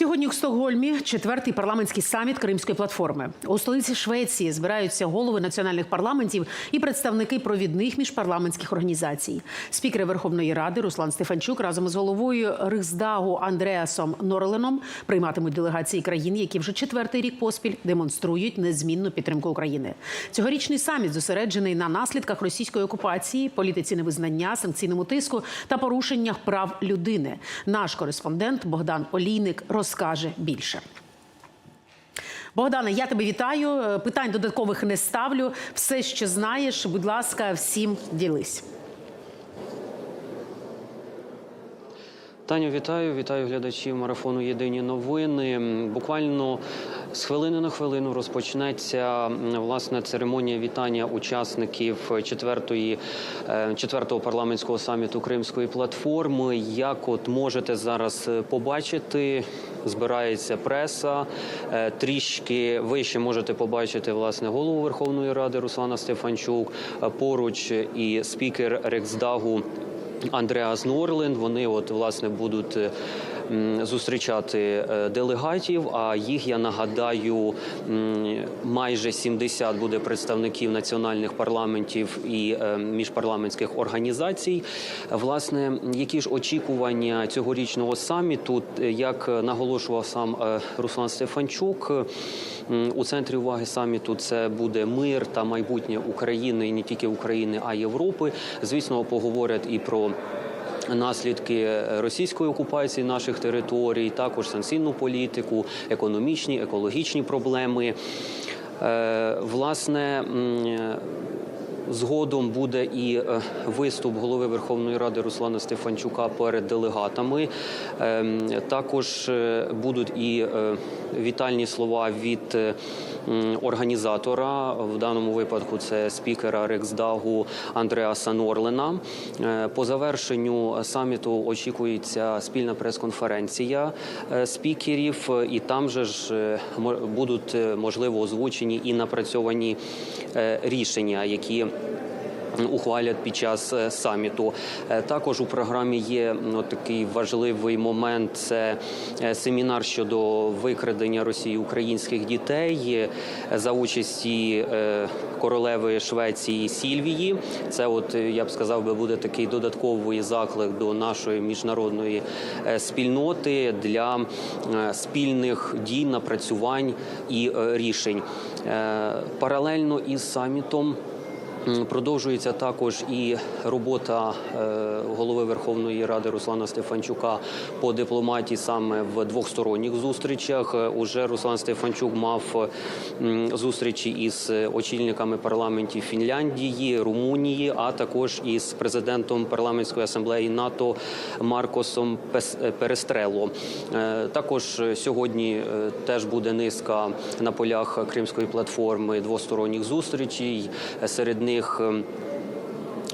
Сьогодні у Стокгольмі четвертий парламентський саміт Кримської платформи. У столиці Швеції збираються голови національних парламентів і представники провідних міжпарламентських організацій. Спікери Верховної Ради Руслан Стефанчук разом із головою Рихсдагу Андреасом Норленом прийматимуть делегації країн, які вже четвертий рік поспіль демонструють незмінну підтримку України. Цьогорічний саміт зосереджений на наслідках російської окупації, політиці невизнання, санкційному тиску та порушеннях прав людини. Наш кореспондент Богдан Олійник розкаже більше. Богдане, я тебе вітаю. Е, Питань додаткових не ставлю. Все, що знаєш, будь ласка, всім ділись. Таню, вітаю, вітаю глядачів марафону Єдині новини. Буквально з хвилини на хвилину розпочнеться власне церемонія вітання учасників четвертої е, четвертого парламентського саміту Кримської платформи. Як от можете зараз е, побачити, збирається преса. Е, Трішки вище можете побачити власне голову Верховної Ради Руслана Стефанчук. е, Поруч і спікер Рексдагу. Андреас Норленд. Вони от власне будуть е, зустрічати е, делегатів. А їх я нагадаю майже 70 буде представників національних парламентів і е, міжпарламентських організацій. Власне, які ж очікування цьогорічного саміту, Е, як наголошував сам Руслан Стефанчук. У центрі уваги саміту це буде мир та майбутнє України і не тільки України, а й Європи. Звісно, поговорять і про. Наслідки російської окупації наших територій, також санкційну політику, економічні, екологічні проблеми. Е, Власне, Згодом буде і е, виступ голови Верховної Ради Руслана Стефанчука перед делегатами. Ем, Також е, будуть і е, вітальні слова від організатора. В даному випадку це спікера Рексдагу Андреаса Норлена. По завершенню саміту очікується спільна прес-конференція спікерів, і там же ж будуть можливо озвучені і напрацьовані рішення, які ухвалять під час е, саміту. Е, Також у програмі є такий важливий момент. Це е, семінар щодо викрадення Росії українських дітей за участі королеви Швеції Сільвії. Це, от я б сказав, би буде такий додатковий заклик до нашої міжнародної спільноти для спільних дій, напрацювань і рішень. Паралельно із самітом. Продовжується також і робота е, голови Верховної Ради Руслана Стефанчука по дипломатії саме в двосторонніх зустрічах. Е, Уже Руслан Стефанчук мав зустрічі із очільниками парламентів Фінляндії, Румунії, а також із президентом парламентської асамблеї НАТО Маркосом е, Перестрело. Е, Також е, сьогодні е, теж буде низка на полях Кримської платформи двосторонніх зустрічей. Е, Серед них ем,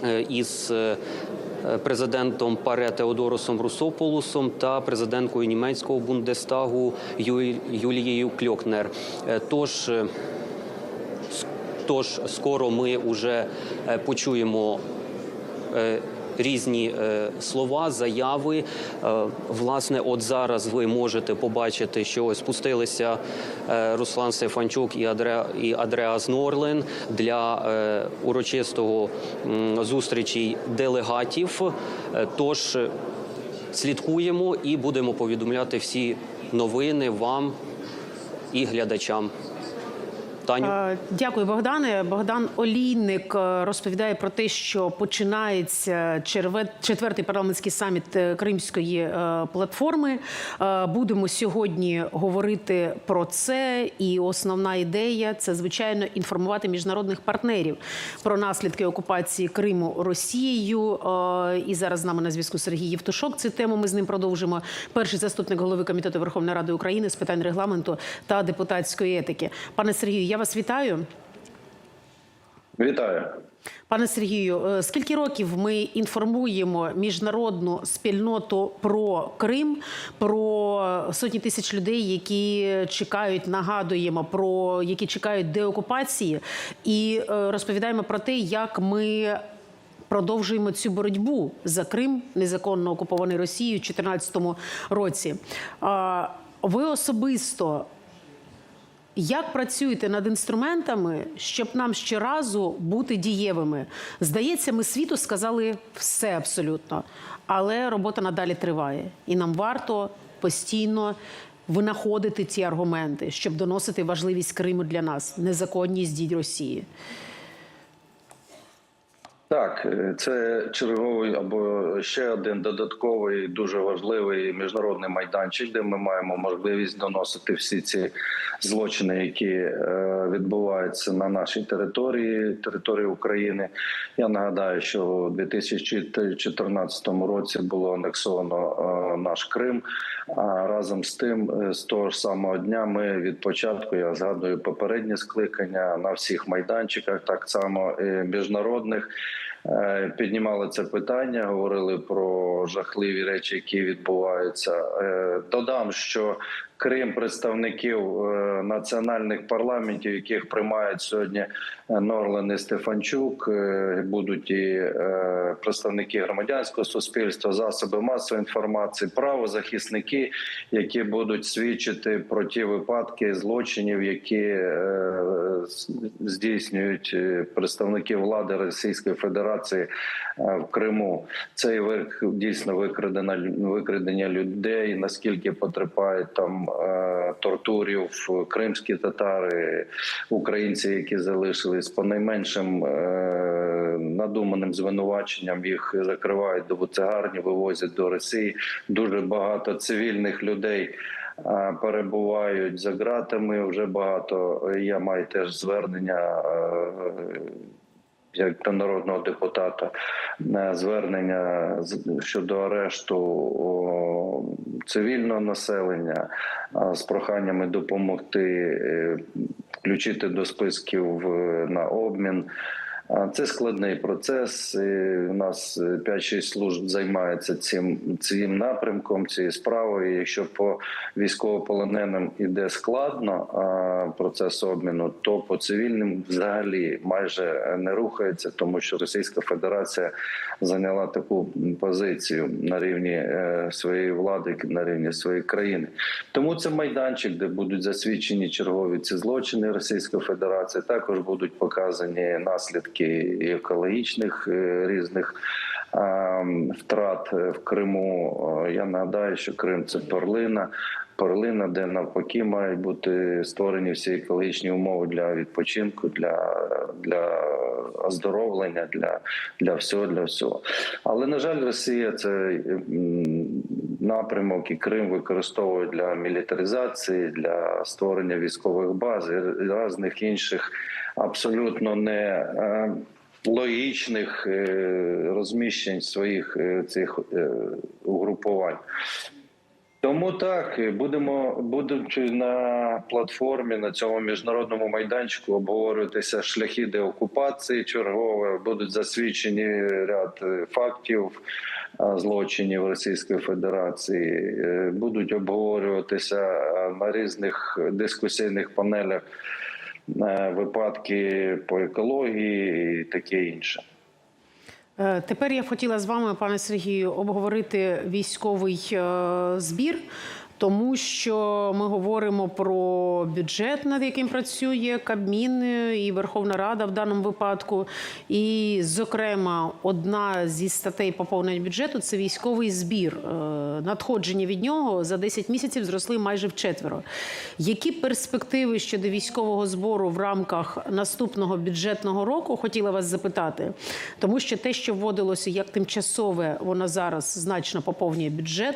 е, із е, президентом ПАРЕ Теодоросом Русополусом та президенткою німецького Бундестагу Юлією Кльокнер. Е, Тож е, Тож скоро ми вже е, почуємо е, різні е, слова, заяви. Е, Власне, от зараз ви можете побачити, що спустилися е, Руслан Стефанчук і Адре- і Адреас Норлен для урочистого зустрічі делегатів. Тож слідкуємо і будемо повідомляти всі новини вам і глядачам. Таню. Е, Дякую, Богдане. Богдан Олійник е, розповідає про те, що починається четвертий парламентський саміт е, Кримської платформи. Будемо сьогодні говорити про це. І основна ідея це звичайно інформувати міжнародних партнерів про наслідки окупації Криму Росією. І зараз з нами на зв'язку Сергій Євтушок. Цю тему ми з ним продовжимо. Перший заступник голови комітету Верховної Ради України з питань регламенту та депутатської етики. Пане Сергію, я вас вітаю. Вітаю. Пане Сергію, е, скільки років ми інформуємо міжнародну спільноту про Крим, про сотні тисяч людей, які чекають, нагадуємо про які чекають деокупації, і е, розповідаємо про те, як ми. Продовжуємо цю боротьбу за Крим, незаконно окупований Росією у 2014 році. Ви особисто як працюєте над інструментами, щоб нам ще разу бути дієвими? Здається, ми світу сказали все абсолютно, але робота надалі триває, і нам варто постійно винаходити ці аргументи, щоб доносити важливість Криму для нас, незаконність дій Росії. Так, це черговий або ще один додатковий дуже важливий міжнародний майданчик, де ми маємо можливість доносити всі ці злочини, які е, відбуваються на нашій території, території України. Я нагадаю, що у 2014 році було анексовано е, наш Крим. А разом з тим, е, з того ж самого дня, ми від початку я згадую попередні скликання на всіх майданчиках, так само міжнародних. Е, Піднімали це питання, говорили про жахливі речі, які відбуваються. Е, Додам, що крім представників е, національних парламентів, яких приймають сьогодні е, Норлен і Стефанчук, е, будуть і представники громадянського суспільства, засоби масової інформації, правозахисники, які будуть свідчити про ті випадки злочинів, які здійснюють представники влади Російської Федерації в Криму. Це і дійсно викрадення людей, наскільки потерпають там е, тортурів кримські татари, українці, які залишились по найменшим е, надуманим звинуваченням, їх закривають до буцегарні, вивозять до Росії. Дуже багато цивільних людей. е, Перебувають за ґратами вже багато. Я маю теж звернення як до народного депутата е, звернення щодо арешту цивільного населення з проханнями допомогти е, включити до списків е, на обмін. Це складний процес. і У нас е, 5-6 служб займаються цим цим напрямком, цією справою. Якщо по військовополоненим іде складно процес обміну, то по цивільним взагалі майже не рухається, тому що Російська Федерація зайняла таку позицію на рівні е, своєї влади, на рівні своєї країни. Тому це майданчик, де будуть засвідчені чергові ці злочини Російської Федерації. Також будуть показані наслідки і екологічних е, різних втрат е, в Криму. Я нагадаю, що Крим це перлина. Перлина, де навпаки мають бути створені всі екологічні умови для відпочинку, для, для оздоровлення, для, для всього, для всього. Але на жаль, Росія це напрямок і Крим використовує для мілітаризації, для створення військових баз і різних інших абсолютно не. е, Логічних е, розміщень своїх е, цих угрупувань. Тому так будемо будучи на платформі на цьому міжнародному майданчику обговорюватися шляхи деокупації чергове, будуть засвідчені ряд фактів злочинів Російської Федерації, будуть обговорюватися на різних дискусійних панелях випадки по екології і таке інше. Е, Тепер я хотіла з вами, пане Сергію, обговорити військовий е, збір, тому що ми говоримо про бюджет, над яким працює Кабмін і Верховна Рада в даному випадку. І, зокрема, одна зі статей поповнення бюджету це військовий збір. Надходження від нього за 10 місяців зросли майже вчетверо. Які перспективи щодо військового збору в рамках наступного бюджетного року? Хотіла вас запитати, тому що те, що вводилося як тимчасове, воно зараз значно поповнює бюджет.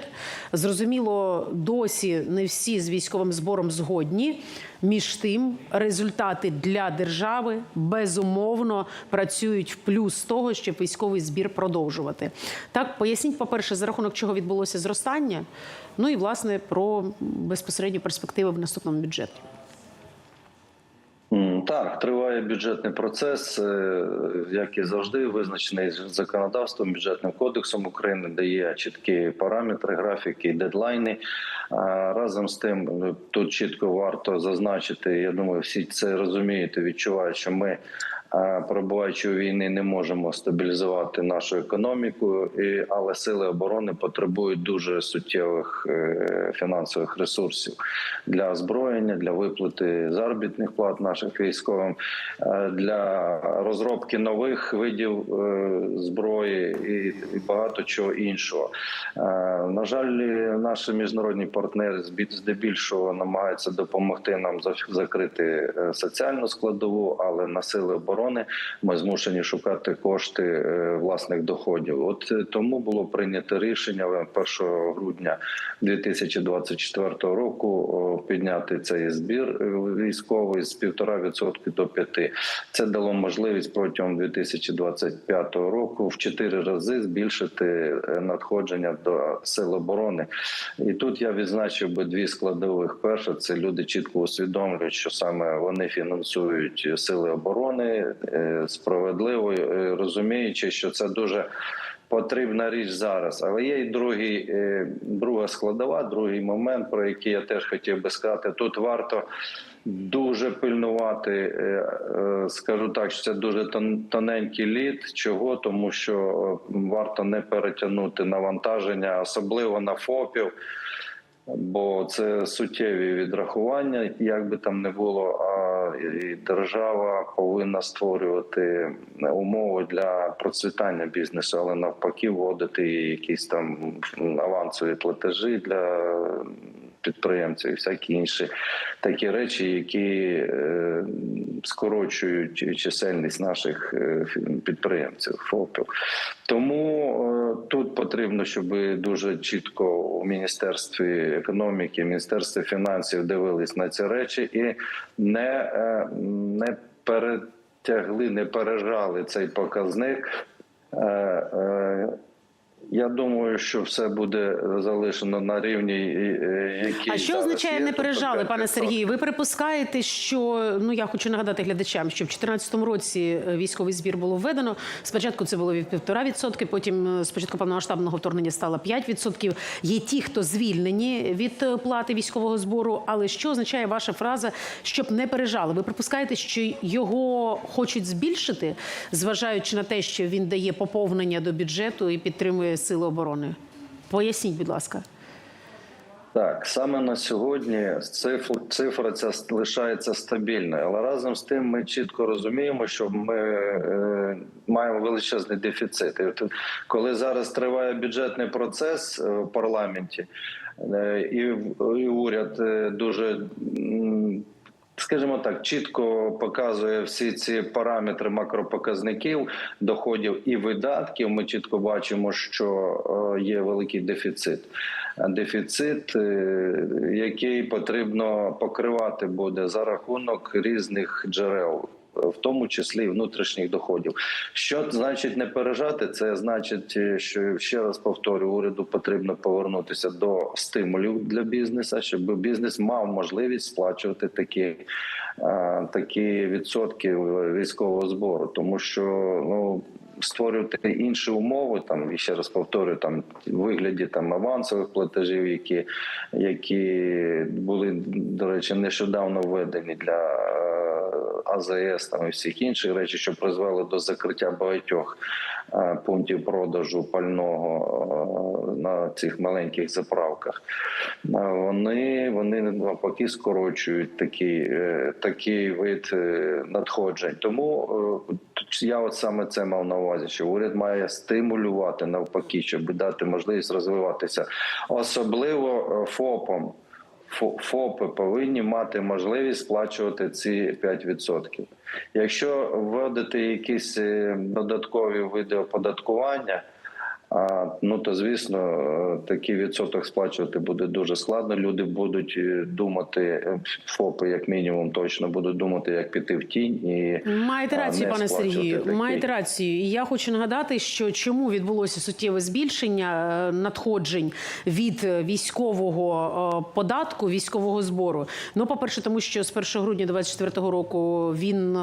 Зрозуміло, досі не всі з військовим збором згодні. Між тим, результати для держави безумовно працюють в плюс того, щоб військовий збір продовжувати. Так, поясніть, по-перше, за рахунок чого відбулося зростання. Ну і власне про безпосередньо перспективи в наступному бюджеті. Так, триває бюджетний процес, е, як і завжди, визначений законодавством, бюджетним кодексом України, де є чіткі параметри, графіки, дедлайни. Разом з тим, ну, тут чітко варто зазначити. Я думаю, всі це розуміють і відчувають, що ми е, перебуваючи у війни, не можемо стабілізувати нашу економіку, але сили оборони потребують дуже суттєвих е, фінансових ресурсів для озброєння, для виплати заробітних плат наших військовим, е, для розробки нових видів е, зброї і, багато чого іншого. На жаль, наші міжнародні партнери здебільшого намагаються допомогти нам закрити соціальну складову, але на сили оборони ми змушені шукати кошти е, власних доходів. От е, тому було прийнято рішення е, 1 грудня 2024 року підняти цей збір е, військовий з 1,5% до 5%. Це дало можливість протягом 2025 року в 4 рази збільшити е, надходження до сил оборони. І тут я відзначив би дві складових. Перше, це люди чітко усвідомлюють, що саме вони фінансують сили оборони е, справедливо, е, розуміючи, що це дуже. Потрібна річ зараз, але є і другий, е, друга складова, другий момент, про який я теж хотів би сказати. Тут варто дуже пильнувати. Скажу так, що це дуже тон- тоненький лід. Чого? Тому що варто не перетягнути навантаження, особливо на ФОПів. Бо це суттєві відрахування, як би там не було, а і держава повинна створювати умови для процвітання бізнесу, але навпаки, вводити якісь там авансові платежі для підприємців і всякі інші такі речі, які е, скорочують чисельність наших е, підприємців ФОПів. Тому е, тут потрібно, щоб дуже чітко у міністерстві економіки, міністерстві фінансів дивились на ці речі і не, е, не перетягли, не пережали цей показник. Е, е, Я думаю, що все буде залишено на рівні, е, який А що означає є, не тобто пережали, пане Сергію? Ви припускаєте, що ну я хочу нагадати глядачам, що в 2014 році е, військовий збір було введено. Спочатку це було від 1,5%, потім е, спочатку повномасштабного вторгнення стало 5%. Є ті, хто звільнені від е, плати військового збору. Але що означає ваша фраза, щоб не пережали? Ви припускаєте, що його хочуть збільшити, зважаючи на те, що він дає поповнення до бюджету і підтримує сили оборони? Поясніть, будь ласка. Так, саме на сьогодні цифра, цифра ця лишається стабільною, але разом з тим ми чітко розуміємо, що ми е, маємо величезний дефіцит. І коли зараз триває бюджетний процес е, в парламенті, е, і, і уряд е, дуже. м, Скажімо так, чітко показує всі ці параметри макропоказників доходів і видатків. Ми чітко бачимо, що е, є великий дефіцит. Дефіцит, е, який потрібно покривати буде за рахунок різних джерел. В тому числі і внутрішніх доходів, що значить не пережати? Це значить, е, що ще раз повторю, уряду потрібно повернутися до стимулів для бізнесу, щоб бізнес мав можливість сплачувати такі, е, такі відсотки військового збору, тому що ну створювати інші умови, там і ще раз повторюю, там вигляді там авансових платежів, які, які були до речі, нещодавно введені для е, АЗС там і всіх інших речей, що призвели до закриття багатьох е, пунктів продажу пального е, на цих маленьких заправках. Е, Вони вони навпаки скорочують такий, такий вид надходжень. Тому я от саме це мав на увазі, що уряд має стимулювати навпаки, щоб дати можливість розвиватися, особливо е, ФОПам. Фо- ФОПи повинні мати можливість сплачувати ці 5%. Якщо вводити якісь е, додаткові види оподаткування, ну то звісно, е, такий відсоток сплачувати буде дуже складно. Люди будуть е, думати, е, ФОПи, як мінімум, точно будуть думати, як піти в тінь і Маєте рацію, пане Сергію. такий. Маєте рацію. І я хочу нагадати, що чому відбулося суттєве збільшення надходжень від військового податку, військового збору. Ну, по-перше, тому що з 1 грудня 2024 року він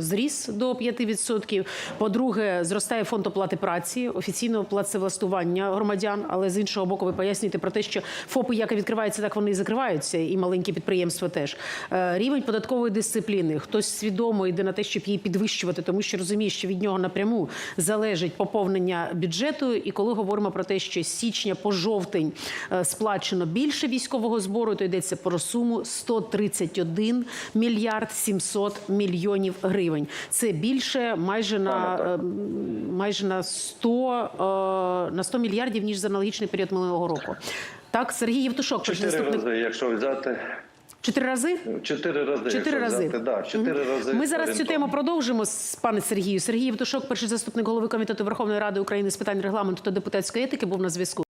зріс до 5%. По-друге, зростає фонд оплати праці. Офіційно офіційного працевлаштування громадян, але з іншого боку, ви пояснюєте про те, що ФОПи як і відкриваються, так вони і закриваються, і маленькі підприємства теж. Е, Рівень податкової дисципліни. Хтось свідомо йде на те, щоб її підвищувати, тому що розуміє, що від нього напряму залежить поповнення бюджету. І коли говоримо про те, що з січня по жовтень е, сплачено більше військового збору, то йдеться про суму 131 мільярд 700 мільйонів гривень. Це більше майже на е, майже на 100, е, на 100 мільярдів ніж за аналогічний період минулого року. Так, Сергій Євтушок, Чотири рази, якщо взяти Чотири рази? чотири рази. Чотири рази. Взяти, да, чотири рази. Ми зараз цю тему продовжимо з пане Сергію. Сергій Євтушок, перший заступник голови комітету Верховної Ради України з питань регламенту та депутатської етики, був на зв'язку.